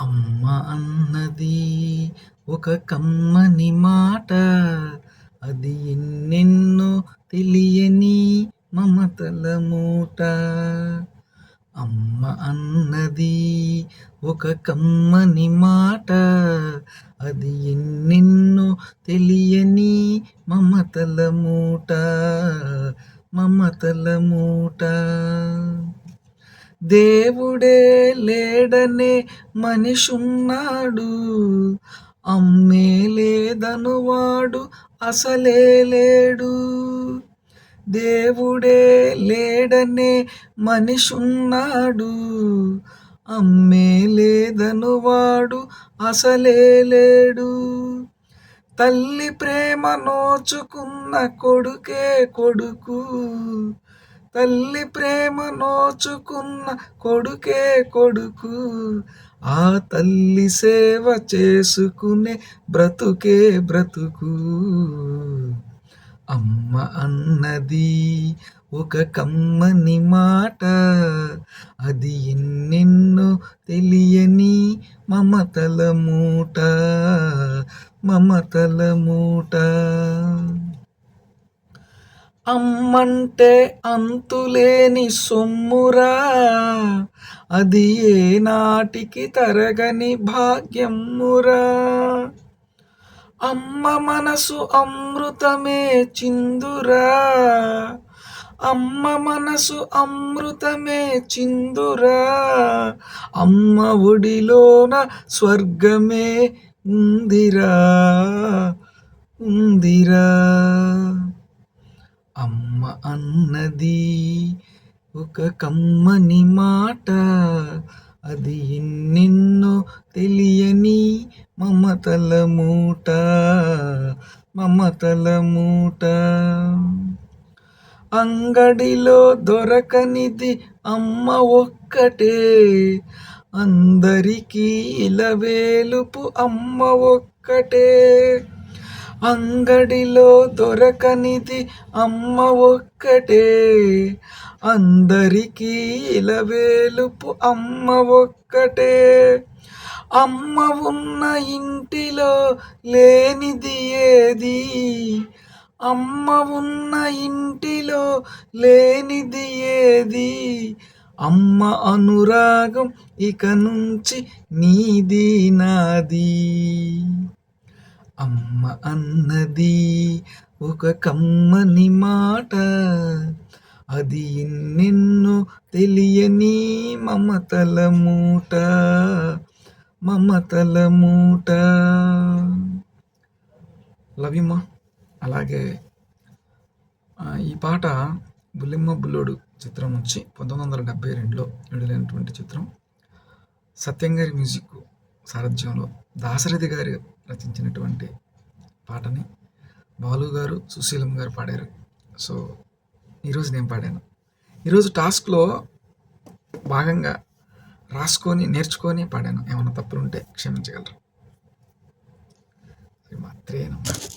అమ్మ అన్నది ఒక కమ్మని మాట. అది ఎన్నెన్నో తెలియని మమతల మూట. అమ్మ అన్నది ఒక కమ్మని మాట. అది ఎన్నెన్నో తెలియని మమతల మూట. మమతల మూట. దేవుడే లేడనే మనిషున్నాడు. అమ్మే లేదనువాడు అసలే లేడు. దేవుడే లేడనే మనిషున్నాడు. అమ్మే లేదనువాడు అసలే లేడు. తల్లి ప్రేమ నోచుకున్న కొడుకే కొడుకు. తల్లి ప్రేమ నోచుకున్న కొడుకే కొడుకు. ఆ తల్లి సేవ చేసుకునే బ్రతుకే బ్రతుకు. అమ్మ అన్నది ఒక కమ్మని మాట. అది ఎన్నెన్నో తెలియని మమతల మూట. మమతల మూట. అమ్మంటే అంతులేని సొమ్మురా. అది ఏ నాటికి తరగని భాగ్యమ్మురా. అమ్మ మనసు అమృతమే చిందురా. అమ్మ మనసు అమృతమే చిందురా. అమ్మ ఒడిలోన స్వర్గమే ఉందిరా. ఉందిరా. అమ్మ అన్నది ఒక కమ్మని మాట. అది ఎన్నెన్నో తెలియని మమతల మూట. మమతల మూట. అంగడిలో దొరకనిది అమ్మ ఒక్కటే. అందరికీ ఇలవేలుపు అమ్మ ఒక్కటే. అంగడిలో దొరకనిది అమ్మ ఒక్కటే. అందరికీ ఇలవేలుపు అమ్మ ఒక్కటే. అమ్మ ఉన్న ఇంటిలో లేనిది ఏది? అమ్మ ఉన్న ఇంటిలో లేనిది ఏది? అమ్మ అనురాగం ఇక నుంచి నీది నాది. అమ్మ అన్నది ఒక కమ్మని మాట. అది ఎన్నెన్నో తెలియని మమతల మూట. మమతల మూట. లవిమ్మ అలాగే ఈ పాట బుల్లిమ్మ బుల్లోడు చిత్రం నుంచి పంతొమ్మిది వందల డెబ్బై రెండులో విడుదలైనటువంటి చిత్రం. సత్యంగారి మ్యూజిక్ సారథ్యంలో దాశరథి గారు రచించినటువంటి పాటని బాలు గారు సుశీలం గారు పాడారు. సో ఈరోజు నేను పాడాను. ఈరోజు టాస్క్లో భాగంగా రాసుకొని నేర్చుకొని పాడాను. ఏమైనా తప్పులుంటే క్షమించగలరు. మాత్రేనమ్మా